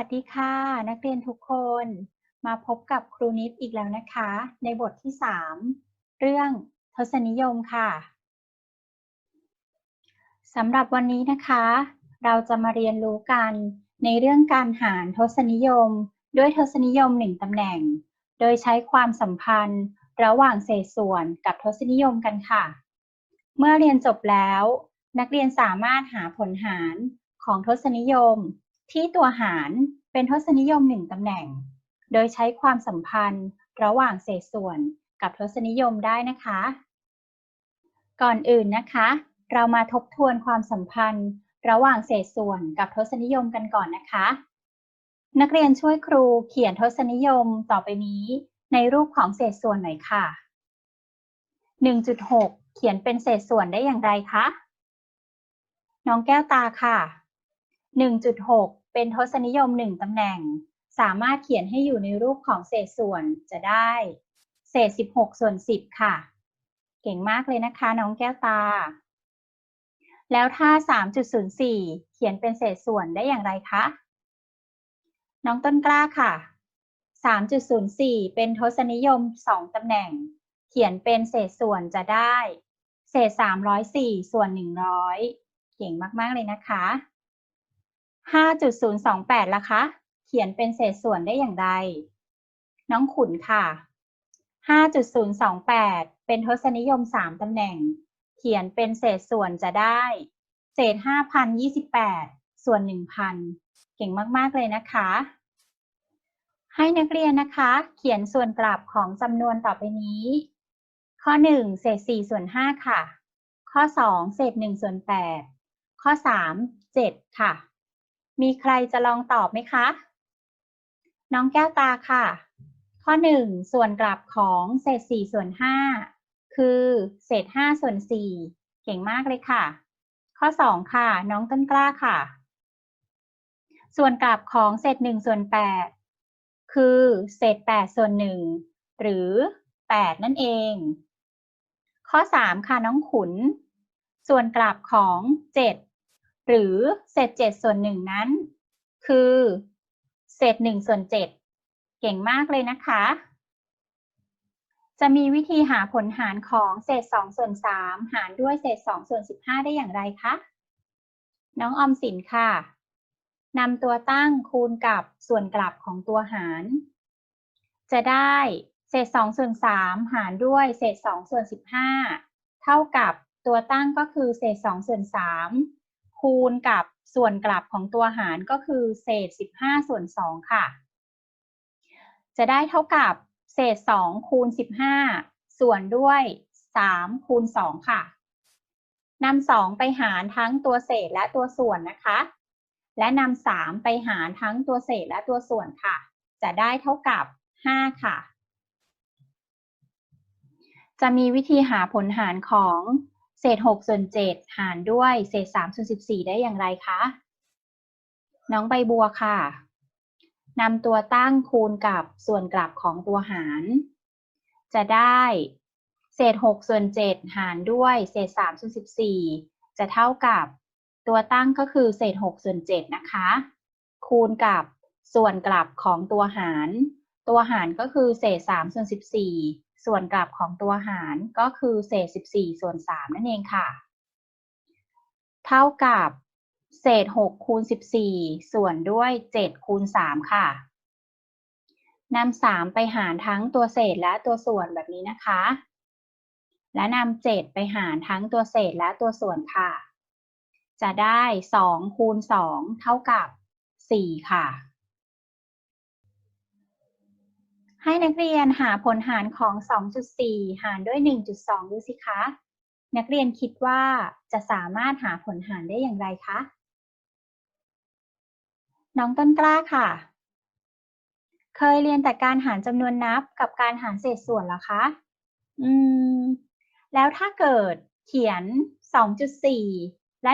สวัสดีค่ะ นักเรียนทุกคนมาพบกับครูนิดอีกแล้วนะคะ ในบทที่ 3 เรื่องทศนิยมค่ะสำหรับวันนี้นะคะ เราจะมาเรียนรู้กันในเรื่องการหารทศนิยม ด้วยทศนิยมหนึ่งตำแหน่ง โดยใช้ความสัมพันธ์ระหว่างเศษส่วนกับทศนิยมกันค่ะ เมื่อเรียนจบแล้ว นักเรียนสามารถหาผลหารของทศนิยม ที่ตัวหารเป็นทศนิยมหนึ่งตำแหน่ง โดยใช้ความสัมพันธ์ระหว่างเศษส่วนกับทศนิยมได้นะคะ ก่อนอื่นนะคะ เรามาทบทวนความสัมพันธ์ ระหว่างเศษส่วนกับทศนิยมกันก่อนนะคะ นักเรียนช่วยครูเขียนทศนิยมต่อไปนี้ ในรูปของเศษส่วนหน่อยค่ะ 1.6 เขียนเป็นเศษส่วนได้อย่างไรคะ น้องแก้วตาค่ะ 1.6 เป็นทศนิยม 1ตำแหน่ง สามารถเขียนให้อยู่ในรูปของเศษส่วนจะได้ เศษ 16 ส่วน 10 ค่ะ เก่งมากเลยนะคะน้องแก้วตา แล้วถ้า 3.04 เขียนเป็นเศษส่วนได้อย่างไรคะ น้องต้นกล้าค่ะ 3.04 เป็นทศนิยม 2ตำแหน่ง เขียนเป็นเศษส่วนจะได้ เศษ 304 ส่วน 100 เก่งมาก ๆ เลยนะคะ 5.028ล่ะคะ เขียนเป็นเศษส่วนได้อย่างไร น้องขุนค่ะ 5.028 เป็นทศนิยม 3 ตำแหน่ง เขียนเป็นเศษส่วนจะได้ เศษ 5,028 ส่วน 1,000 เก่งมากๆเลยนะคะ ให้นักเรียนนะคะ เขียนส่วนกลับของจำนวนต่อไปนี้ ข้อ 1 เศษ 4 ส่วน 5 ค่ะ ข้อ 2 เศษ 1 ส่วน 8 ข้อ 3 7 ค่ะ มีใครจะลองตอบไหมคะ น้องแก้วตาค่ะ ข้อ 1 ส่วนกลับของเศษ 4 ส่วน 5 คือเศษ 5 ส่วน 4 เก่งมากเลยค่ะ ข้อ 2 ค่ะ น้องต้นกล้าค่ะ ส่วนกลับของเศษ 1 ส่วน 8 คือเศษ 8 ส่วน 1 หรือ 8 นั่นเอง ข้อ 3 ค่ะน้องขุน ส่วนกลับของ 7 หรือเศษ7ส่วน1นั้น คือเศษ1ส่วน7เก่งมากเลยนะคะ จะมีวิธีหาผลหารของเศษ2ส่วน3หารด้วยเศษ2ส่วน15ได้อย่างไรคะ น้องออมสินค่ะนำตัวตั้งคูณกับส่วนกลับของตัวหาร จะได้เศษ2ส่วน3หารด้วยเศษ2ส่วน15เท่ากับตัวตั้งก็คือเศษ2ส่วน3 คูณกับส่วนกลับของตัวหารก็คือเศษ 15 ส่วน 2 ค่ะ จะได้เท่ากับเศษ 2 คูณ 15 ส่วนด้วย 3 คูณ 2 ค่ะนำ2ไปหารทั้งตัวเศษและตัวส่วนนะคะ และนำ3ไปหารทั้งตัวเศษและตัวส่วนค่ะ จะได้เท่ากับ 5 ค่ะ จะมีวิธีหาผลหารของ เศษ6ส่วน7หารด้วยเศษ3ส่วน14 ได้อย่างไรคะ น้องใบบัวค่ะนำตัวตั้งคูณกับส่วนกลับของตัวหาร จะได้เศษ6ส่วน7หารด้วยเศษ3ส่วน14 จะเท่ากับตัวตั้งก็คือเศษ6ส่วน7นะคะ คูณกับส่วนกลับของตัวหาร ตัวหารก็คือเศษ3ส่วน14 ส่วนกลับของตัวหารก็คือเศษ 14 ส่วน 3 นั่นเองค่ะ เท่ากับเศษ 6 คูณ 14 ส่วนด้วย 7 คูณ 3 ค่ะนำ3ไปหารทั้งตัวเศษและตัวส่วนแบบนี้นะคะ และนำ7ไปหารทั้งตัวเศษและตัวส่วนค่ะ จะได้ 2 คูณ 2 เท่ากับ 4 ค่ะ ให้นักเรียนหาผลหารของ 2.4 หารด้วย 1.2 ดูสิคะ นักเรียนคิดว่าจะสามารถหาผลหารได้อย่างไรคะ น้องต้นกล้าค่ะ เคยเรียนแต่การหารจำนวนนับกับการหารเศษส่วนหรอคะ อืม แล้วถ้าเกิดเขียน 2.4 และ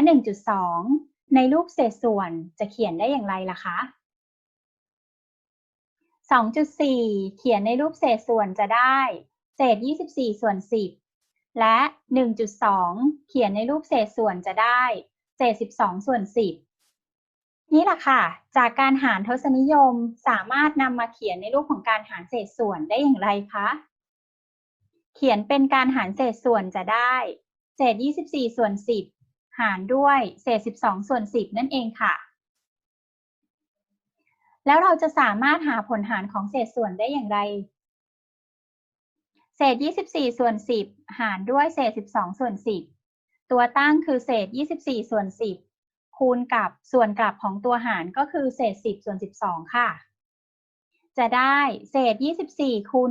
1.2 ในรูปเศษส่วนจะเขียนได้อย่างไรล่ะคะ 2.4 เขียนในรูปเศษส่วนจะได้ เศษ 24 ส่วน 10 และ 1.2 เขียนในรูปเศษส่วนจะได้ เศษ 12 ส่วน 10 นี่แหละค่ะ จากการหารทศนิยมสามารถนำมาเขียนในรูปของการหารเศษส่วนได้อย่างไรคะ เขียนเป็นการหารเศษส่วนจะได้ เศษ 24 ส่วน 10 หารด้วย เศษ 12 ส่วน 10 นั่นเองค่ะ แล้วเราจะสามารถหาผลหารของเศษส่วนได้อย่างไร เศษ 24 ส่วน 10 หารด้วยเศษ 12 ส่วน 10 ตัวตั้งคือเศษ 24 ส่วน 10 คูณกับส่วนกลับของตัวหารก็คือเศษ 10 ส่วน 12 ค่ะ จะได้เศษ 24 คูณ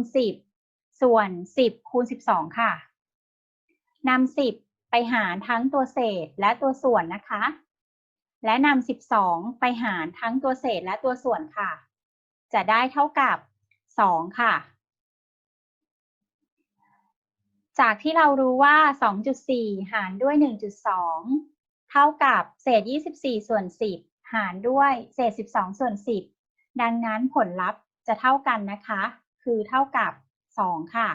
10 ส่วน 10 คูณ 12 ค่ะนำ10 ไปหารทั้งตัวเศษและตัวส่วนนะคะ และนำ 12 ไปหารทั้งตัวเศษและตัวส่วนค่ะ จะได้เท่ากับ 2 ค่ะ จากที่เรารู้ว่า 2.4 หารด้วย 1.2 เท่ากับเศษ 24 ส่วน 10 หารด้วยเศษ 12 ส่วน 10 ดังนั้นผลลัพธ์จะเท่ากันนะคะ คือเท่ากับ 2 ค่ะ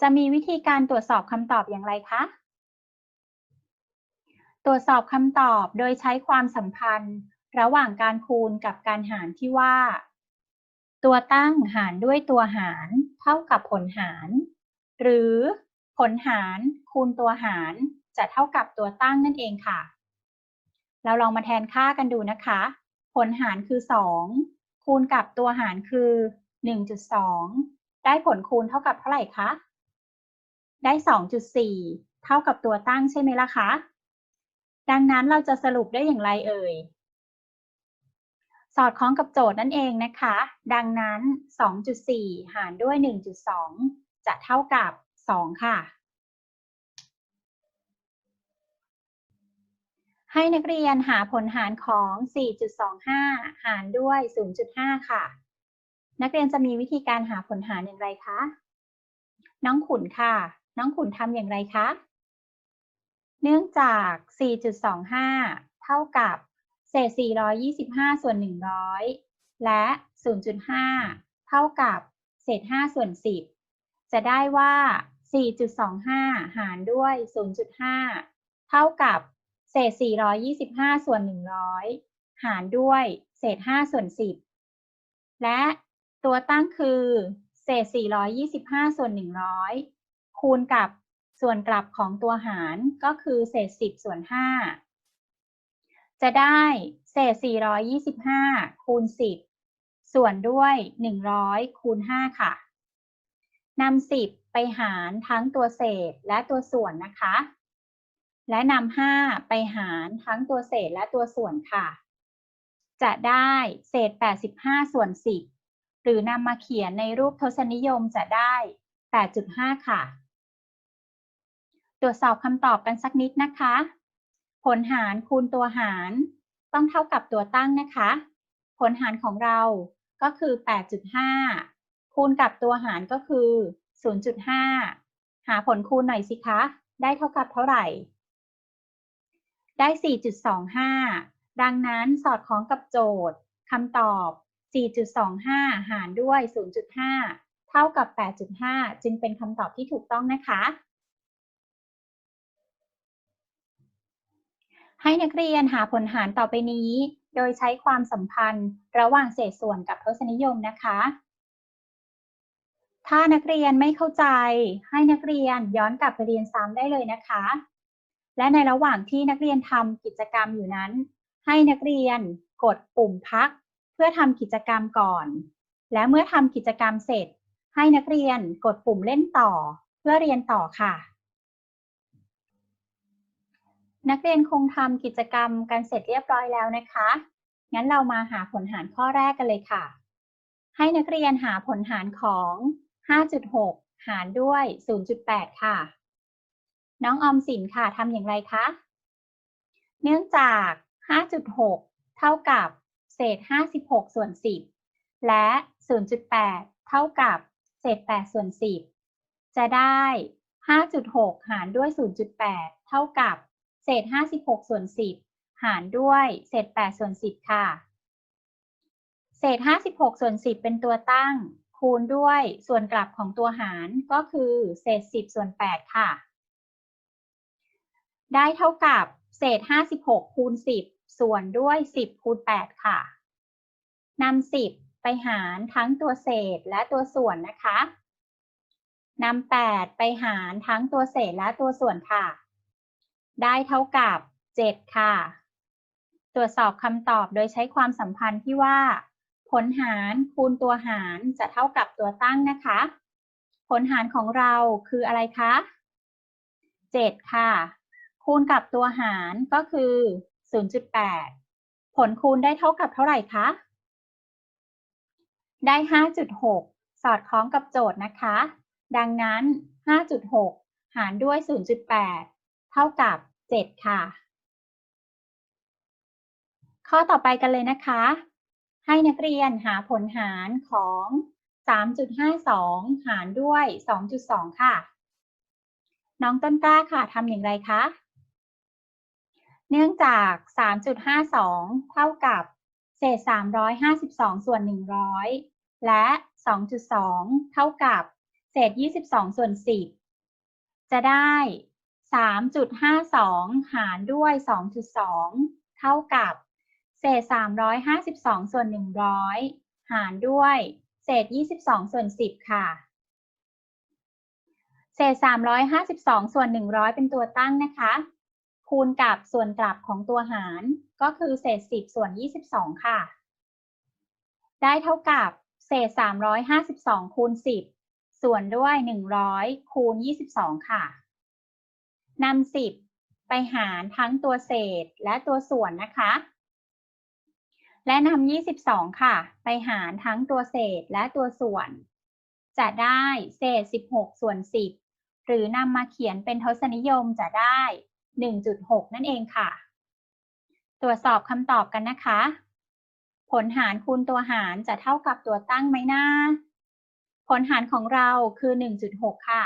จะมีวิธีการตรวจสอบคำตอบอย่างไรคะ รวจสอบคำตอบโดยใช้ความสัมพันธ์ ระหว่างการคูณกับการหารที่ว่า ตัวตั้งหารด้วยตัวหาร เท่ากับผลหาร หรือผลหารคูณตัวหารจะเท่ากับตัวตั้งนั่นเองค่ะ เราลองมาแทนค่ากันดูนะคะ ผลหารคือ 2 คูณกับตัวหารคือ 1.2 ได้ผลคูณเท่ากับเท่าไหร่คะ ได้ 2.4 เท่ากับตัวตั้งใช่ไหมล่ะคะ ดังนั้นเราจะสรุปได้อย่างไรเอ่ย สอดคล้องกับโจทย์นั่นเองนะคะ ดังนั้น 2.4 หารด้วย 1.2 จะเท่ากับ 2 ค่ะ ให้นักเรียนหาผลหารของ 4.25 หารด้วย 0.5 ค่ะ นักเรียนจะมีวิธีการหาผลหารอย่างไรคะ น้องขุนค่ะ น้องขุนทำอย่างไรคะ เนื่องจาก 4.25 เท่ากับเศษ 425 ส่วน 100 และ 0.5 เท่ากับเศษ 5 ส่วน 10 จะได้ว่า 4.25 หารด้วย 0.5 เท่ากับเศษ 425 ส่วน 100 หารด้วยเศษ 5 ส่วน 10 และตัวตั้งคือ เศษ 425 ส่วน 100 คูณกับ ส่วนกลับของตัวหารก็คือเศษ 10 ส่วน 5 จะได้เศษ 425 คูณ 10 ส่วนด้วย 100 คูณ 5 ค่ะนำ10 ไปหารทั้งตัวเศษและตัวส่วนนะคะ และนำ5ไปหารทั้งตัวเศษและตัวส่วนค่ะ จะได้เศษ 85 ส่วน 10 หรือนำมาเขียนในรูปทศนิยมจะได้ 8.5 ค่ะ ตรวจสอบคำตอบกันสักนิดนะคะ ผลหารคูณตัวหาร ต้องเท่ากับตัวตั้งนะคะ ผลหารของเราก็คือ 8.5 คูณกับตัวหารก็คือ 0.5 หาผลคูณหน่อยสิคะ ได้เท่ากับเท่าไหร่ ได้ 4.25 ดังนั้นสอดคล้องกับโจทย์คำตอบ 4.25 หารด้วย 0.5 เท่ากับ 8.5 จึงเป็นคำตอบที่ถูกต้องนะคะ ให้นักเรียนหาผลหารต่อไปนี้ โดยใช้ความสัมพันธ์ระหว่างเศษส่วนกับทศนิยมนะคะ ถ้านักเรียนไม่เข้าใจ ให้นักเรียนย้อนกลับไปเรียนซ้ำได้เลยนะคะ และในระหว่างที่นักเรียนทำกิจกรรมอยู่นั้น ให้นักเรียนกดปุ่มพัก เพื่อทำกิจกรรมก่อน และเมื่อทำกิจกรรมเสร็จ ให้นักเรียนกดปุ่มเล่นต่อ เพื่อเรียนต่อค่ะ นักเรียนคงทำกิจกรรมกันเสร็จเรียบร้อยแล้วนะคะ งั้นเรามาหาผลหารข้อแรกกันเลยค่ะ ให้นักเรียนหาผลหารของ 5.6 หารด้วย 0.8 ค่ะ น้องออมสินค่ะทำอย่างไรคะ เนื่องจาก 5.6 เท่ากับเศษ 56 ส่วน 10 และ 0.8 เท่ากับเศษ 8 ส่วน 10 จะได้ 5.6 หารด้วย 0.8 เท่ากับ เศษ 56 ส่วน 10 หารด้วยเศษ 8 ส่วน 10 ค่ะ เศษ 56 ส่วน 10 เป็นตัวตั้ง คูณด้วยส่วนกลับของตัวหารก็คือเศษ 10 ส่วน 8 ค่ะ ได้เท่ากับเศษ 56 คูณ 10 ส่วนด้วย 10 คูณ 8 ค่ะนำ10 ไปหารทั้งตัวเศษและตัวส่วนนะคะนำ8ไปหารทั้งตัวเศษและตัวส่วนค่ะ ได้เท่ากับ 7 ค่ะ ตรวจสอบคำตอบโดยใช้ความสัมพันธ์ที่ว่า ผลหารคูณตัวหารจะเท่ากับตัวตั้งนะคะ ผลหารของเราคืออะไรคะ 7 ค่ะ คูณกับตัวหารก็คือ 0.8 ผลคูณได้เท่ากับเท่าไหร่คะ ได้ 5.6 สอดคล้องกับโจทย์นะคะ ดังนั้น 5.6 หารด้วย 0.8 เท่ากับ 7 ค่ะ ข้อต่อไปกันเลยนะคะ ให้นักเรียนหาผลหารของ 3.52 หารด้วย 2.2 ค่ะ น้องต้นกล้าค่ะทำอย่างไรคะ เนื่องจาก 3.52 เท่ากับเศษ 352 ส่วน 100 และ 2.2 เท่ากับเศษ 22 ส่วน 10 จะได้ 3.52 หารด้วย 2.2 เท่ากับ เศษ 352 ส่วน 100 หารด้วย เศษ 22 ส่วน 10 ค่ะ เศษ 352 ส่วน 100 เป็นตัวตั้งนะคะ คูณกับส่วนกลับของตัวหารก็คือเศษ 10 ส่วน 22 ค่ะ ได้เท่ากับเศษ 352 คูณ 10 ส่วนด้วย 100 คูณ 22 ค่ะ นำ10ไปหารทั้งตัวเศษและตัวส่วนนะคะ และนำ22 ค่ะ ไปหารทั้งตัวเศษและตัวส่วน จะได้เศษ 16 ส่วน 10 หรือนำมาเขียนเป็นทศนิยมจะได้ 1.6 นั่นเองค่ะ ตรวจสอบคำตอบกันนะคะ ผลหารคูณตัวหารจะเท่ากับตัวตั้งไหมนะผลหารของเราคือ 1.6 ค่ะ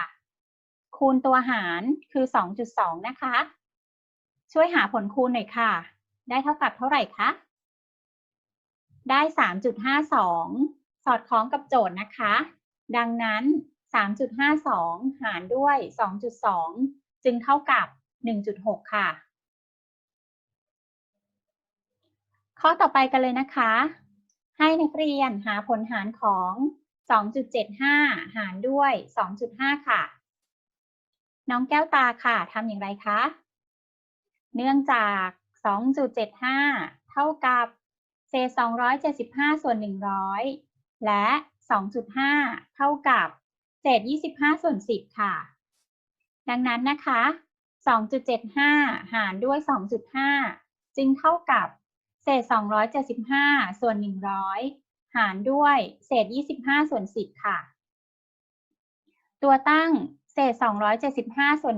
คูณตัวหารคือ 2.2 นะคะ ช่วยหาผลคูณหน่อยค่ะ ได้เท่ากับเท่าไหร่คะ ได้ 3.52 สอดคล้องกับโจทย์นะคะ ดังนั้น 3.52 หารด้วย 2.2 จึงเท่ากับ 1.6 ค่ะ ข้อต่อไปกันเลยนะคะ ให้นักเรียนหาผลหารของ 2.75 หารด้วย 2.5 ค่ะ น้องแก้วตาค่ะทำอย่างไรคะ เนื่องจาก 2.75 เท่ากับเศษ275 ส่วน 100 และ 2.5 เท่ากับเศษ 25 ส่วน 10 ค่ะ ดังนั้นนะคะ 2.75 หารด้วย 2.5 จึงเท่ากับเศษ 275 ส่วน 100 หารด้วยเศษ 25 ส่วน 10 ค่ะ ตัวตั้ง เศษ 275 ส่วน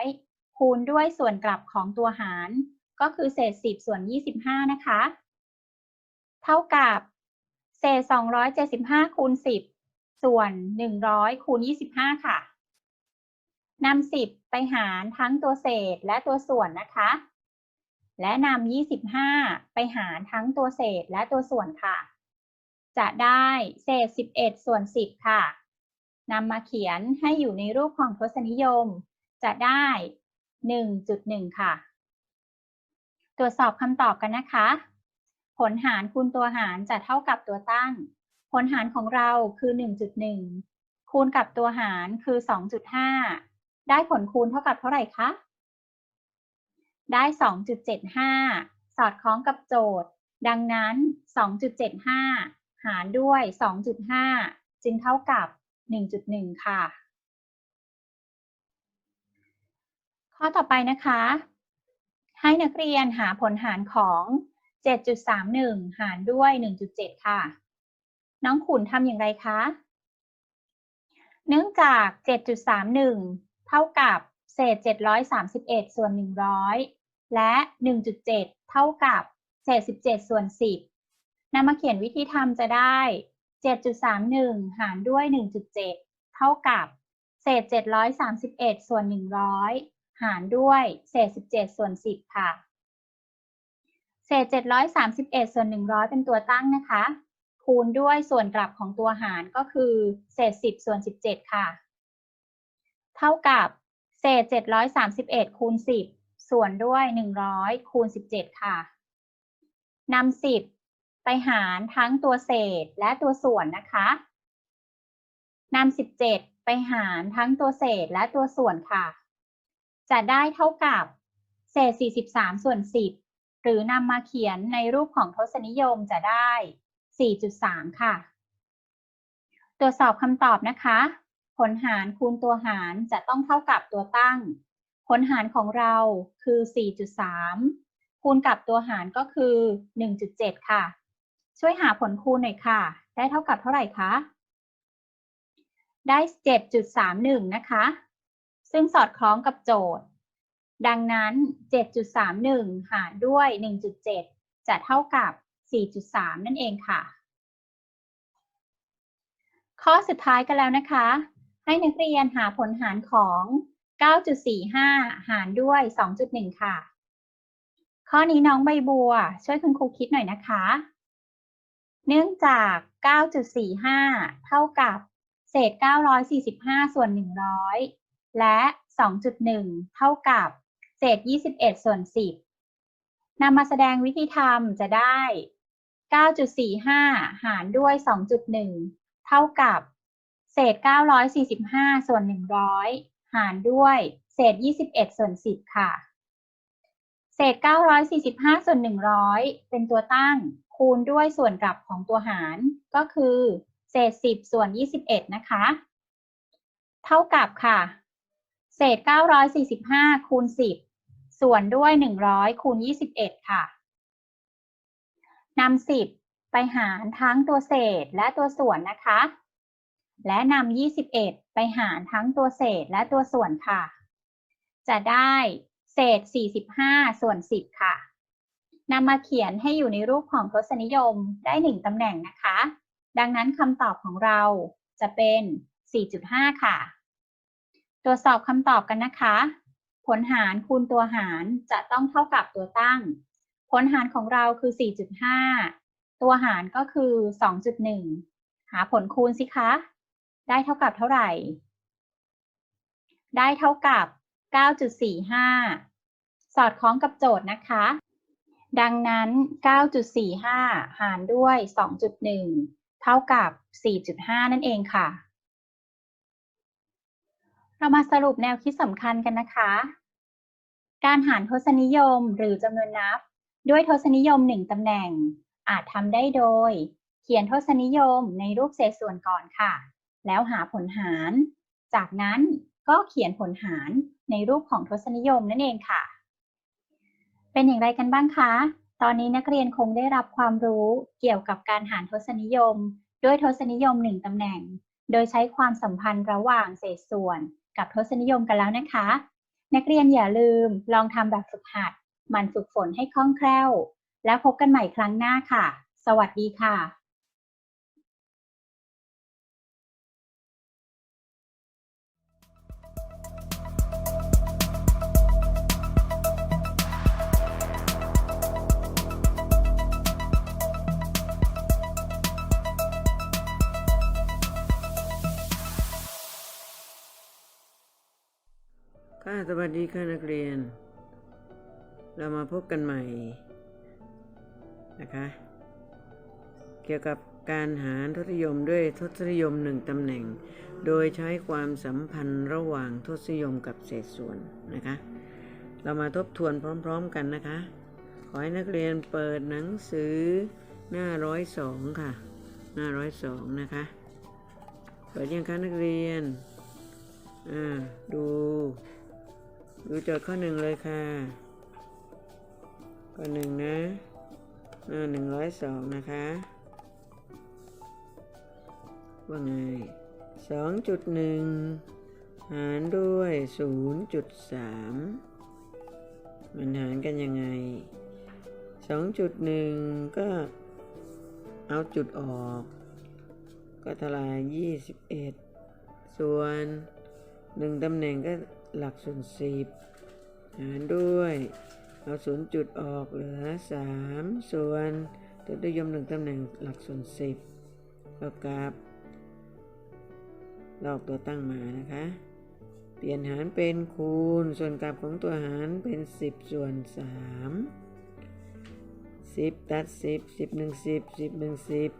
100 คูณด้วยส่วนกลับของตัวหาร ก็คือเศษ 10 ส่วน 25 นะคะ เท่ากับเศษ 275 คูณ 10 ส่วน 100 คูณ 25 ค่ะนำ10 ไปหารทั้งตัวเศษและตัวส่วนนะคะ และนำ25 ไปหารทั้งตัวเศษและตัวส่วนค่ะ จะได้เศษ 11 ส่วน 10 ค่ะ นำมาเขียนให้อยู่ในรูปของทศนิยม จะได้ 1.1 ค่ะ ตรวจสอบคำตอบกันนะคะ ผลหารคูณตัวหารจะเท่ากับตัวตั้ง ผลหารของเราคือ 1.1 คูณกับตัวหารคือ 2.5 ได้ผลคูณเท่ากับเท่าไหร่คะ ได้ 2.75 สอดคล้องกับโจทย์ ดังนั้น 2.75 หารด้วย 2.5 จึงเท่ากับ 1.1 ค่ะ ข้อต่อไปนะคะ ให้นักเรียนหาผลหารของ 7.31 หารด้วย 1.7 ค่ะ น้องขุนทำอย่างไรคะ เนื่องจาก 7.31 เท่ากับเศษ 731 ส่วน 100 และ 1.7 เท่ากับเศษ 17 ส่วน 10นำมาเขียนวิธีทำจะได้ 7.31 หารด้วย 1.7 เท่ากับ เศษ 731 ส่วน 100 หารด้วย เศษ 17 ส่วน 10 ค่ะ เศษ 731 ส่วน 100 เป็นตัวตั้งนะคะ คูณด้วยส่วนกลับของตัวหารก็คือ เศษ 10 ส่วน 17 ค่ะ เท่ากับ เศษ 731 คูณ 10 ส่วนด้วย 100 คูณ 17 ค่ะนำสิบ ไปหารทั้งตัวเศษและตัวส่วนนะคะนำสิบเจ็ดไปหารทั้งตัวเศษและตัวส่วนค่ะ จะได้เท่ากับเศษ 43 ส่วน 10 หรือนำมาเขียนในรูปของทศนิยมจะได้ 4.3 ค่ะ ตรวจสอบคำตอบนะคะ ผลหารคูณตัวหารจะต้องเท่ากับตัวตั้ง ผลหารของเราคือ 4.3 คูณกับตัวหารก็คือ 1.7 ค่ะ ช่วยหาผลคูณหน่อยค่ะ ได้เท่ากับเท่าไหร่คะ ได้ 7.31 นะคะ ซึ่งสอดคล้องกับโจทย์ ดังนั้น 7.31 หารด้วย 1.7 จะเท่ากับ 4.3 นั่นเองค่ะ ข้อสุดท้ายกันแล้วนะคะ ให้นักเรียนหาผลหารของ 9.45 หารด้วย 2.1 ค่ะ ข้อนี้น้องใบบัว ช่วยคุณครูคิดหน่อยนะคะ เนื่องจาก 9.45 เท่ากับเศษ 945 ส่วน 100 และ 2.1 เท่ากับเศษ 21 ส่วน 10 นำมาแสดงวิธีทำจะได้ 9.45 หารด้วย 2.1 เท่ากับเศษ 945 ส่วน 100 หารด้วยเศษ 21 ส่วน 10 ค่ะ เศษ 945 ส่วน 100 เป็นตัวตั้ง คูณด้วยส่วนกลับของตัวหารก็คือ เศษ 10 ส่วน 21 นะคะ เท่ากับค่ะ เศษ 945 คูณ 10 ส่วนด้วย 100 คูณ 21 ค่ะนำ10 ไปหารทั้งตัวเศษและตัวส่วนนะคะ และนำ21 ไปหารทั้งตัวเศษและตัวส่วนค่ะ จะได้เศษ 45 ส่วน 10 ค่ะ นำมาเขียนให้อยู่ในรูปของทศนิยมได้1ตำแหน่งนะคะ ดังนั้นคำตอบของเราจะเป็น 4.5 ค่ะ ตรวจสอบคำตอบกันนะคะ ผลหารคูณตัวหารจะต้องเท่ากับตัวตั้ง ผลหารของเราคือ 4.5 ตัวหารก็คือ 2.1 หาผลคูณสิคะ ได้เท่ากับเท่าไหร่ ได้เท่ากับ 9.45 สอดคล้องกับโจทย์นะคะ ดังนั้น 9.45 หารด้วย 2.1 เท่ากับ 4.5 นั่นเองค่ะ เรามาสรุปแนวคิดสำคัญกันนะคะ การหารทศนิยมหรือจำนวนนับ ด้วยทศนิยม 1ตำแหน่ง อาจทำได้โดย เขียนทศนิยมในรูปเศษส่วนก่อนค่ะ แล้วหาผลหาร จากนั้นก็เขียนผลหารในรูปของทศนิยมนั่นเองค่ะ เป็นอย่างไรกันบ้างคะ ตอนนี้นักเรียนคงได้รับความรู้เกี่ยวกับการหารทศนิยม ด้วยทศนิยมหนึ่งตำแหน่ง โดยใช้ความสัมพันธ์ระหว่างเศษส่วน กับทศนิยมกันแล้วนะคะ นักเรียนอย่าลืมลองทำแบบฝึกหัด มันฝึกฝนให้คล่องแคล่ว แล้วพบกันใหม่ครั้งหน้าค่ะ สวัสดีค่ะ สวัสดีค่ะนักเรียน เรามาพบกันใหม่นะคะ เกี่ยวกับการหารทศนิยมด้วยทศนิยมหนึ่งตำแหน่ง โดยใช้ความสัมพันธ์ระหว่างทศนิยมกับเศษส่วนนะคะ เรามาทบทวนพร้อมๆกันนะคะ ขอให้นักเรียนเปิดหนังสือหน้าร้อยสองค่ะ หน้าร้อยสองนะคะ เปิดยังคะนักเรียน อ่า ดู ดูโจทย์ข้อหนึ่งเลยค่ะข้อหนึ่งนะหนึ่งร้อยสองนะคะว่าไงสองจุดหนึ่งหารด้วยศูนย์จุดสามมันหารกันยังไงสองจุดหนึ่งก็เอาจุดออก ก็เทลายยี่สิบเอ็ดส่วนหนึ่งตำแหน่งก็ หลักส่วนสิบหารด้วย เอาศูนย์จุดออกเหลือสามส่วนตัวด้วยยมหนึ่งตำแหน่งหลักส่วนสิบเท่ากับลอกตัวตั้งมานะคะ เปลี่ยนหารเป็นคูณ ส่วนกลับของตัวหารเป็น 10 ส่วน 3 10 ตัด 10 10 1 10 10 1 10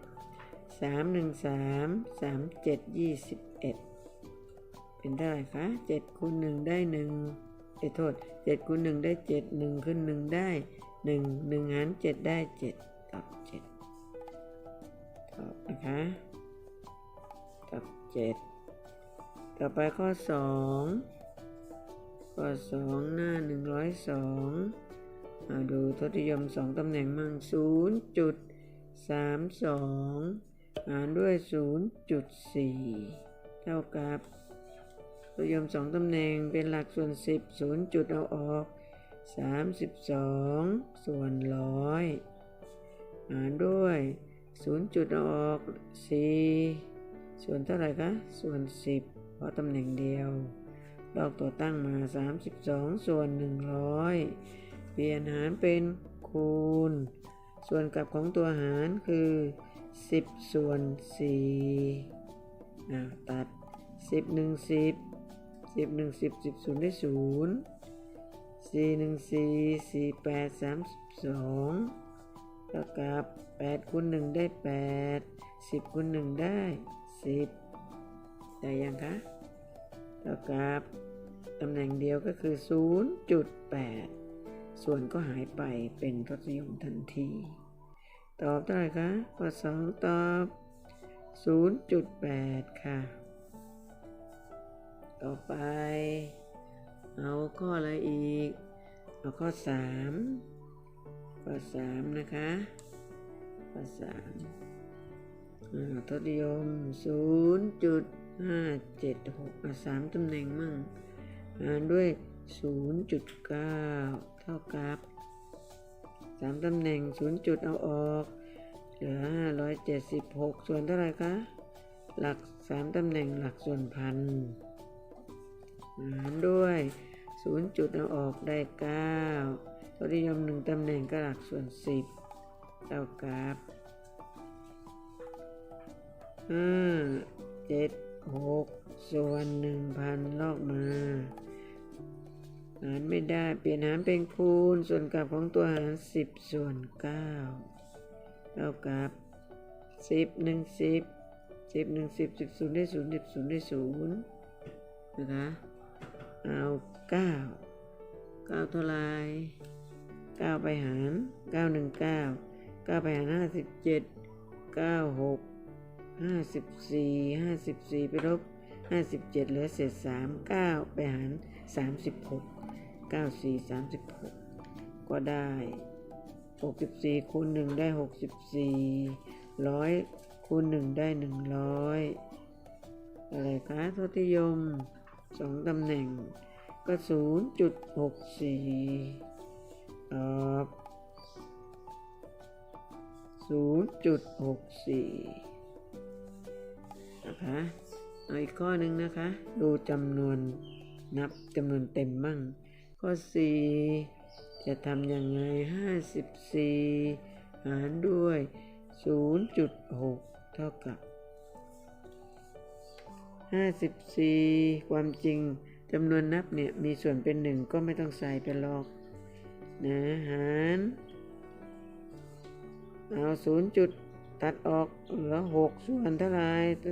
3 1 3 3 7 21 เจ็ดยี่สิบเอ็ดเป็นไหร่คะเจ็ดคูณหนึ่งได้หนึ่งเอ้ยโทษเจ็ดคูณหนึ่งได้เจ็ดหนึ่งคูณหนึ่งได้หนึ่งหนึ่งหารเจ็ดได้เจ็ดตอบเจ็ดตอบนะคะตอบเจ็ดต่อไปข้อสองข้อสองหน้าหนึ่งร้อยสองมาดูทศนิยมสองตำแหน่งมั่งศูนย์จุดสามสองหารด้วยศูนย์จุดสี่เท่ากับ ทศนิยมสองตำแหน่งเป็นหลักส่วนสิบศูนย์จุดเอาออกสามสิบสองส่วนร้อยหารด้วยศูนย์จุดเอาออกสี่ส่วนเท่าไหร่คะ ส่วนสิบเพราะตำแหน่งเดียวลอกตัวตั้งมา 32 ส่วน 100 เปลี่ยนหารเป็นคูณ ส่วนกลับของตัวหารคือ 10 ส่วน4อ่าตัด 10 1 10 10 1 10 10 0ได้0 4 1 4 4 8 32เท่ากับ8คูณ1ได้8 10คูณ1ได้10ได้ยังคะเท่ากับตำแหน่งเดียวก็คือ 0.8 ส่วนก็หายไปเป็นทศนิยมทันที ตอบเท่าไหร่คะข้อ2ตอบ 0.8 ค่ะ ต่อไป เอาข้ออะไรอีก เอาข้อ3ข้อ3นะคะข้อ3อ่าทศนิยม0.576อะสามตำแหน่งมั่งหารด้วย 0.9 เท่ากับสามตำแหน่ง 0 จุดเอาออก เหลือ 576 ส่วนเท่าไหร่คะ หลักสามตำแหน่งหลักส่วนพัน หารด้วย 0 จุดเอาออกได้9ทศนิยมหนึ่งตำแหน่งก็หลักส่วน 10 เท่ากับห้าเจ็ดหกส่วนหนึ่งพันลอกมา หารไม่ได้ เปลี่ยนหารเป็นคูณ ส่วนกลับของตัวหารสิบส่วนเก้าเท่ากับสิบหนึ่งสิบสิบหนึ่งสิบสิบศูนย์ได้ศูนย์สิบศูนย์ได้ศูนย์นะคะ เอาเก้าเก้าเท่าไรเก้าไปหารเก้าหนึ่งเก้าเก้าไปหารห้าสิบเจ็ดเก้าหกห้าสิบสี่ห้าสิบสี่ไปลบห้าสิบเจ็ดเหลือเศษสามเก้าไปหารสามสิบหกเก้าสี่สามสิบหกก็ได้หกสิบสี่คูณหนึ่งได้หกสิบสี่ร้อยคูณหนึ่งได้หนึ่งร้อยอะไรคะทศนิยม สองตำแหน่งก็ศูนย์จุดหกสี่ตอบศูนย์จุดหกสี่นะคะเอาอีกข้อหนึ่งนะคะ ดูจำนวนนับจำนวนเต็มบ้าง ข้อสี่จะทำยังไงห้าสิบสี่หารด้วยศูนย์จุดหกเท่ากับ ห้าสิบสี่ความจริงจำนวนนับเนี่ยมีส่วนเป็นหนึ่งก็ไม่ต้องใส่ไปหรอกนะหารเอาศูนย์จุดตัดออกเหลือหกส่วนเท่าไร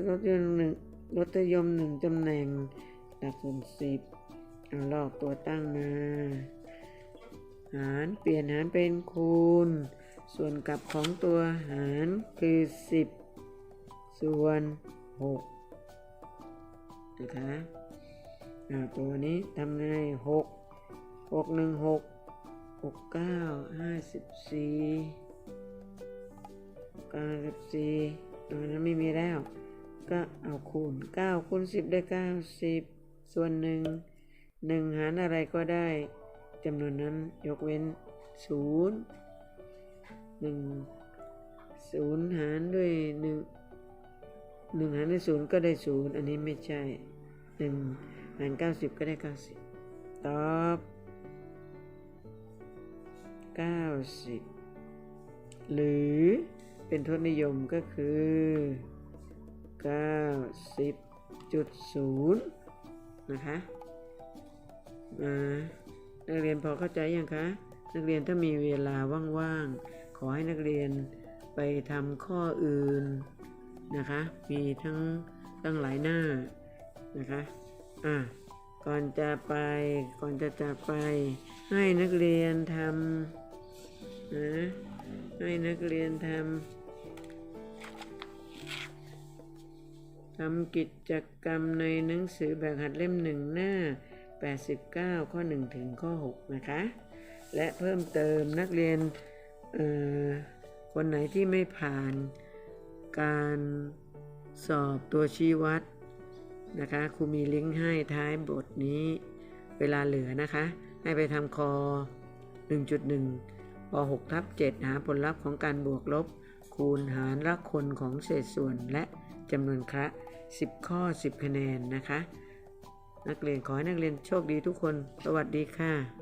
รถยนต์หนึ่งรถยมหนึ่งตำแหน่งหลักส่วนสิบเอาลอกตัวตั้งมา หารเปลี่ยนหารเป็นคูณ ส่วนกลับของตัวหารคือสิบส่วนหก นะคะตัวนี้ทำไงหกหกหนึ่งหกหกเก้าห้าสิบสี่เก้าสิบสี่ตรงนั้นไม่มีแล้ว ก็เอาคูณเก้าคูณสิบได้เก้าสิบส่วนหนึ่งหนึ่งหารอะไรก็ได้จำนวนนั้นยกเว้นศูนย์หนึ่งศูนย์หารด้วยหนึ่ง หนึ่งหารด้วยศูนย์ก็ได้ศูนย์อันนี้ไม่ใช่หนึ่งหารเก้าสิบก็ได้เก้าสิบตอบเก้าสิบหรือเป็นทศนิยมก็คือ90.0นย์นะคะอ่านักเรียนพอเข้าใจยังคะ นักเรียนถ้ามีเวลาว่างๆ ขอให้นักเรียนไปทำข้ออื่น นะคะ มีทั้งตั้งหลายหน้านะคะ อะก่อนจะไป ก่อนจะจากไป ให้นักเรียนทำนะ ให้นักเรียนทำทำกิจกรรมในหนังสือแบบหัดเล่มหนึ่งหน้า 89 ข้อ 1 ถึงข้อ 6 นะคะ และเพิ่มเติมนักเรียนคนไหนที่ไม่ผ่าน การสอบตัวชี้วัดนะคะครูมีลิงก์ให้ท้ายบทนี้เวลาเหลือนะคะ ให้ไปทำคอ 1.1ป6ทับ7หาผลลัพธ์ของการบวกลบ คูณหารละคนของเศษส่วนและจำนวนคระ 10 ข้อ 10 คะแนนนะคะ นักเรียนขอให้นักเรียนโชคดีทุกคน สวัสดีค่ะ